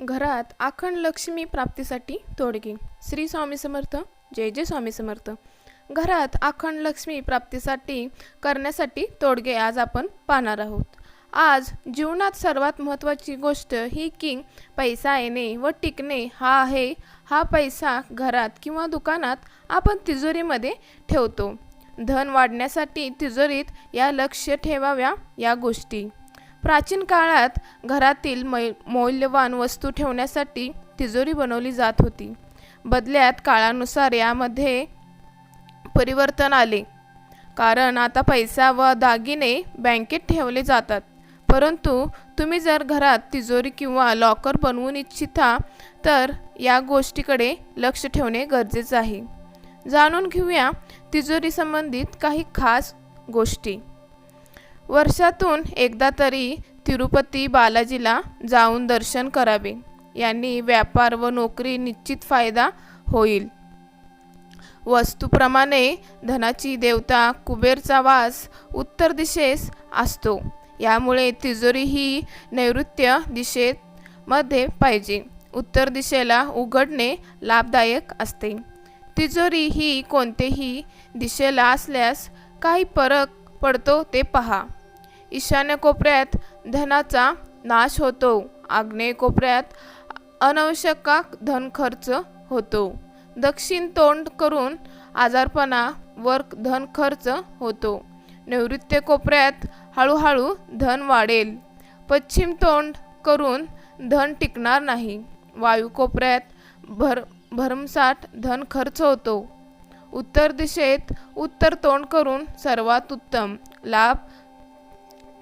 घरात आखंड लक्ष्मी प्राप्तीसाठी तोडगे. श्री स्वामी समर्थ जय जय स्वामी समर्थ. घरात आखंड लक्ष्मी प्राप्तीसाठी करण्यासाठी तोडगे आज आपण पाहणार आहोत. आज जीवनात सर्वात महत्त्वाची गोष्ट ही की पैसा येणे व टिकणे हा आहे. हा पैसा घरात किंवा दुकानात आपण तिजोरीमध्ये ठेवतो. धन वाढण्यासाठी तिजोरीत या लक्ष ठेवाव्या या गोष्टी. प्राचीन काळात घरातील मै मौल्यवान वस्तू ठेवण्यासाठी तिजोरी बनवली जात होती. बदल्यात काळानुसार यामध्ये परिवर्तन आले. कारण आता पैसा व दागिने बँकेत ठेवले जातात. परंतु तुम्ही जर घरात तिजोरी किंवा लॉकर बनवून इच्छिता तर या गोष्टीकडे लक्ष ठेवणे गरजेचं आहे. जाणून घेऊया तिजोरीसंबंधित काही खास गोष्टी. वर्षातून एकदा तरी तिरुपती बालाजीला जाऊन दर्शन करावे. यांनी व्यापार व नोकरी निश्चित फायदा होईल. वस्तूप्रमाणे धनाची देवता कुबेरचा वास उत्तर दिशेस असतो. यामुळे तिजोरी ही नैऋत्य दिशेमध्ये पाहिजे. उत्तर दिशेला उघडणे लाभदायक असते. तिजोरी ही कोणतेही दिशेला असल्यास काही फरक पडतो ते पहा. ईशान्य कोपऱ्यात धनाचा नाश होतो. आग्नेय कोपऱ्यात अनावश्यक धन खर्च होतो. दक्षिण तोंड करून आजारपणा वर धन खर्च होतो. नैऋत्य कोपऱ्यात हळूहळू धन वाढेल. पश्चिम तोंड करून धन टिकणार नाही. वायू कोपऱ्यात भर भरमसाठ धन खर्च होतो. उत्तर दिशेत उत्तर तोंड करून सर्वात उत्तम लाभ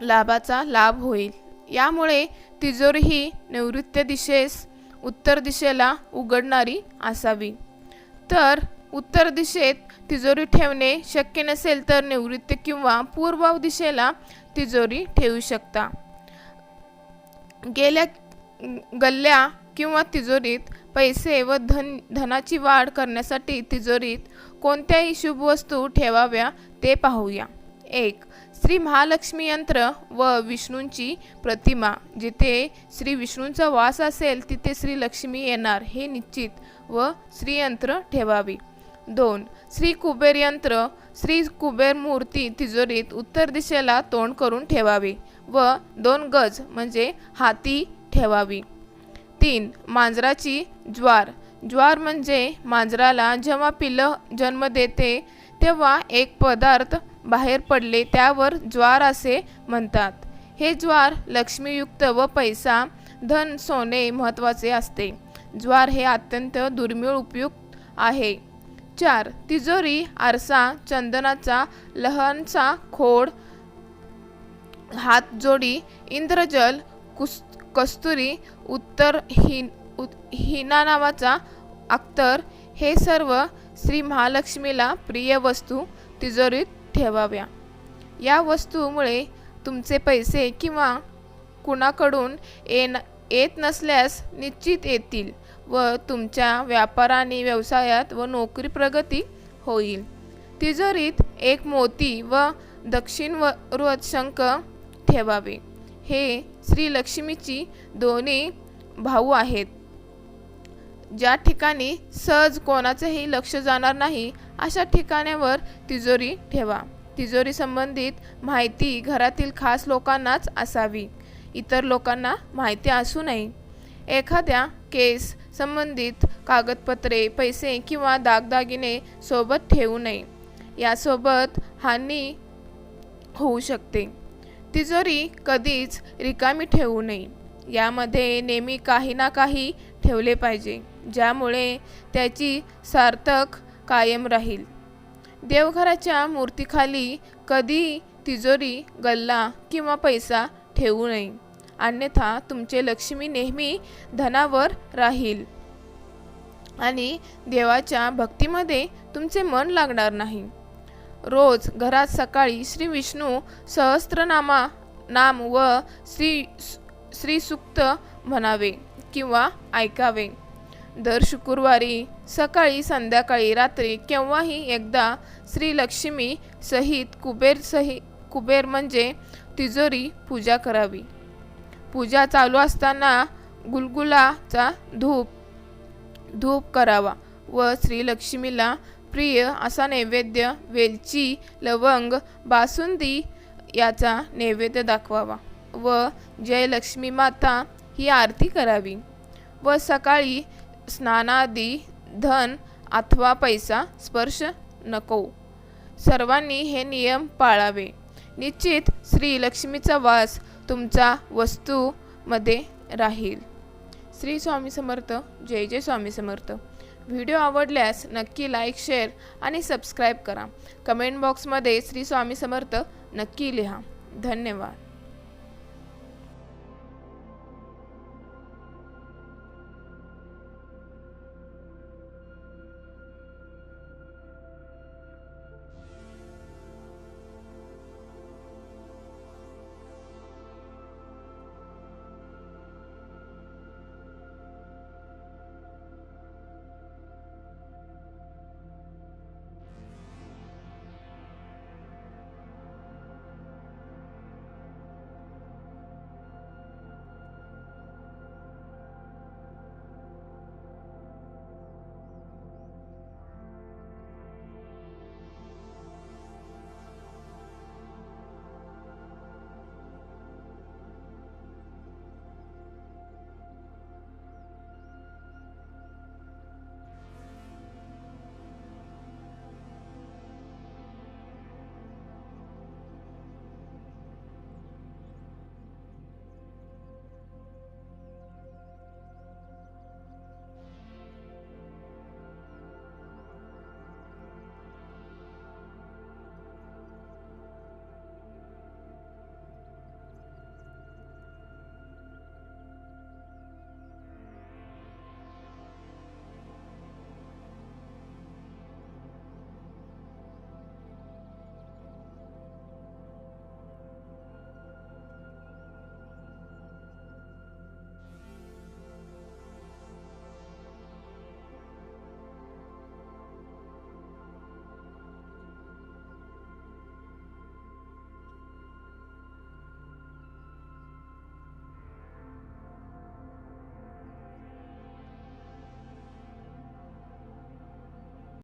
लाभाचा लाभ होईल. यामुळे तिजोरी ही नैऋत्य दिशेस उत्तर दिशेला उघडणारी असावी. तर उत्तर दिशेत तिजोरी ठेवणे शक्य नसेल तर नैऋत्य किंवा पूर्व दिशेला तिजोरी ठेवू शकता. गेल्या गल्ल्या किंवा तिजोरीत पैसे व धन धनाची वाढ करण्यासाठी तिजोरीत कोणत्याही शुभ वस्तू ठेवाव्या ते पाहूया. एक श्री महालक्ष्मी यंत्र व विष्णूंची प्रतिमा. जिथे श्री विष्णूंचा वास असेल तिथे श्री लक्ष्मी येणार हे निश्चित व श्रीयंत्र ठेवावी. दोन श्री कुबेर यंत्र. श्री कुबेर मूर्ती तिजोरीत उत्तर दिशेला तोंड करून ठेवावी व दोन गज म्हणजे हाती ठेवावी. तीन मांजराची ज्वार. ज्वार म्हणजे मांजराला जेव्हा पिलं जन्म देते तेव्हा एक पदार्थ बाहेर पडले त्यावर ज्वार असे म्हणतात. हे ज्वार लक्ष्मीयुक्त व पैसा धन सोने महत्त्वाचे असते. ज्वार हे अत्यंत दुर्मिळ उपयुक्त आहे. चार तिजोरी आरसा चंदनाचा लहानचा खोड हातजोडी इंद्रजल कुस कस्तुरी उत्तर हिन उत हिना नावाचा अख्तर हे सर्व श्री महालक्ष्मीला प्रिय वस्तू तिजोरीत ठेवाव्या. या वस्तूमुळे तुमचे पैसे किंवा कुणाकडून येण येत नसल्यास निश्चित येतील व तुमच्या व्यापार आणि व्यवसायात व नोकरी प्रगती होईल. तिजोरीत एक मोती व दक्षिण व शंख ठेवावे. हे श्री लक्ष्मीची दोन्ही भाऊ आहेत. ज्या ठिकाणी सहज कोणाचंही लक्ष जाणार नाही अशा ठिकाणावर तिजोरी ठेवा. तिजोरी संबंधित माहिती घरातील खास लोकांनाच असावी. इतर लोकांना माहिती असू नये. एखाद्या केस संबंधित कागदपत्रे पैसे किंवा दागदागिने सोबत ठेवू नये. यासोबत हानी होऊ शकते. तिजोरी कधीच रिकामी ठेवू नये. यामध्ये नेहमी काही ना काही ठेवले पाहिजे ज्यामुळे त्याची सार्थक कायम राहील. देवघराच्या मूर्तीखाली कधी तिजोरी गल्ला किंवा पैसा ठेवू नये. अन्यथा तुमचे लक्ष्मी नेहमी धनावर राहील. आणि देवाच्या भक्तीमध्ये तुमचे मन लागणार नाही. रोज घरात सकाळी श्री विष्णू सहस्त्रनामा नाम व श्री श्रीसुक्त म्हणावे किंवा ऐकावे. दर शुक्रवारी सकाळी संध्याकाळी रात्री केव्हाही एकदा श्री लक्ष्मी सहित कुबेर सहि कुबेर म्हणजे तिजोरी पूजा करावी. पूजा चालू असताना गुलगुलाचा धूप धूप करावा व श्रीलक्ष्मीला प्रिय असा नैवेद्य वेलची लवंग बासुंदी याचा नैवेद्य दाखवावा व जयलक्ष्मी माता ही आरती करावी व सकाळी स्नानादी धन अथवा पैसा स्पर्श नको. सर्वांनी हे नियम पाळावे. निश्चित श्री लक्ष्मीचा वास तुमचा वस्तूमध्ये राहील. श्री स्वामी समर्थ. जय जय स्वामी समर्थ. व्हिडिओ आवडल्यास नक्की लाईक शेअर आणि सबस्क्राईब करा. कमेंट बॉक्समध्ये श्री स्वामी समर्थ नक्की लिहा. धन्यवाद.